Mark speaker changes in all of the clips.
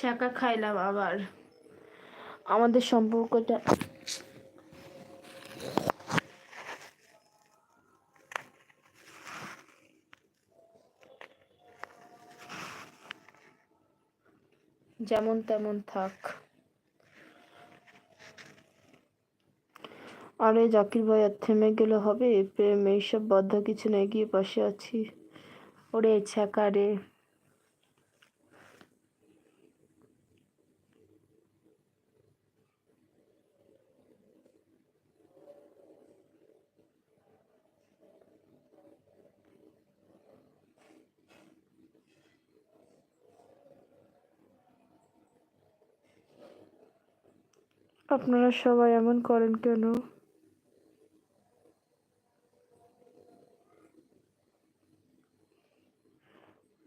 Speaker 1: ছ্যাঁকা খাইলাম আবার। আমাদের সম্পর্কটা যেমন তেমন থাক। আরে জাকির ভাই, আর থেমে গেলে হবে? প্রেম, এইসব বাধ্য কিছু না এগিয়ে পাশে আছি। ওরে ছ্যাঁকা রে। আপনারা সবাই এমন করেন কেন?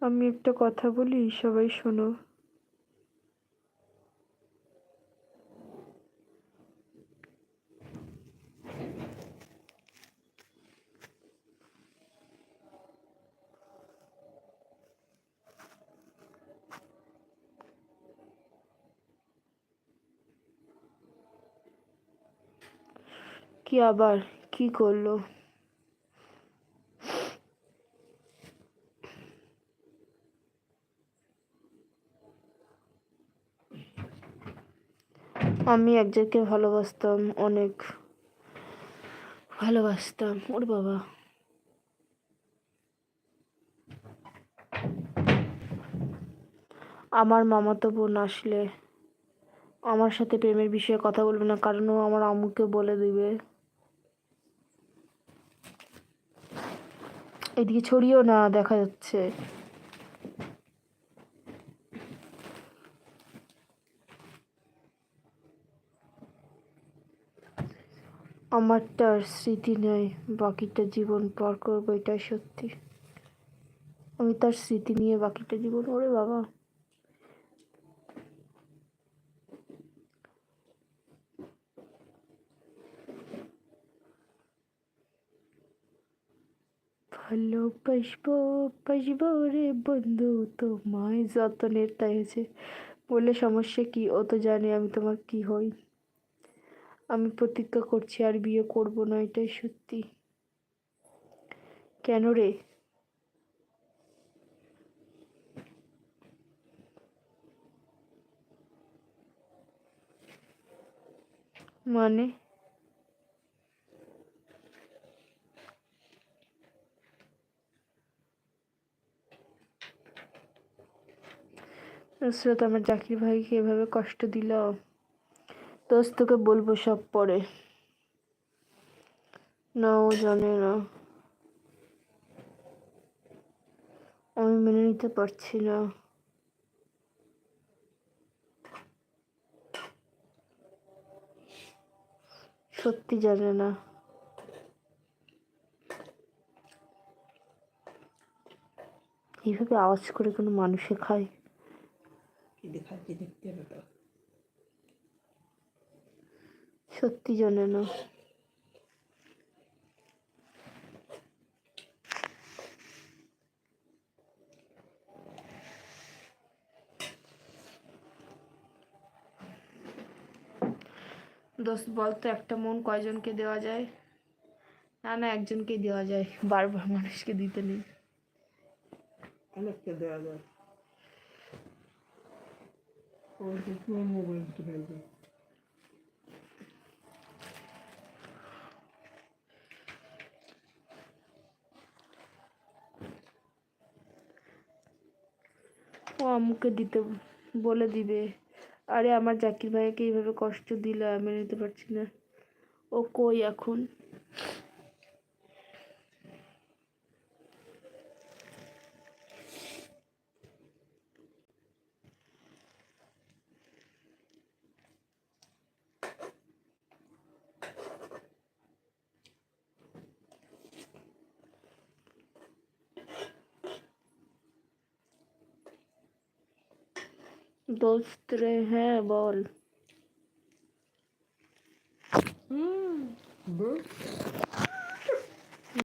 Speaker 1: আমি একটা কথা বলি সবাই শোনো। কি আবার, কি করল? আমি একজনকে ভালোবাসতাম, অনেক ভালোবাসতাম, ওর বাবা। আমার মামাতো বোন আসলে আমার সাথে প্রেমের বিষয়ে কথা বলবে না, কারণ ও আমার আম্মুকে বলে দিবে। এদিকে ছড়িয়েও না দেখা যাচ্ছে। আমারটা আর স্মৃতি নেই, বাকিটা জীবন পার করব, এটাই সত্যি। আমি তার স্মৃতি নিয়ে বাকিটা জীবন, ওরে বাবা। ভালোবাসবো বাসবো রে বন্ধু, তোমায় যতনের তাই হয়েছে বললে সমস্যা কি? ও তো জানে আমি তোমার কি হই। আমি প্রতিজ্ঞা করছি, আর বিয়ে করব না, এটাই সত্যি। কেন রে? মানে? নুসরত আমার জাকির ভাইকে এভাবে কষ্ট দিল দোস্ত তোকে বলব সব পরে। না, ও জানে না। আমি মেনে নিতে পারছি না। সত্যি জানে না। এইভাবে আওয়াজ করে কোনো মানুষে খায়? সত্যি জানে না। দোস্ত বলতো একটা মন কয়জনকে দেওয়া যায়? না না একজনকেই দেওয়া যায়। বারবার মানুষকে দিতে নেই।
Speaker 2: অনেককে দেওয়া যায়। মোবাইল ফেলবে
Speaker 1: ও আম্মুকে দিতে, বলে দিবে। আরে আমার জাকির ভাইকে এইভাবে কষ্ট দিলে আমি নিতে পারছি না। ও কই এখন? दोस्त है बॉल। हम्म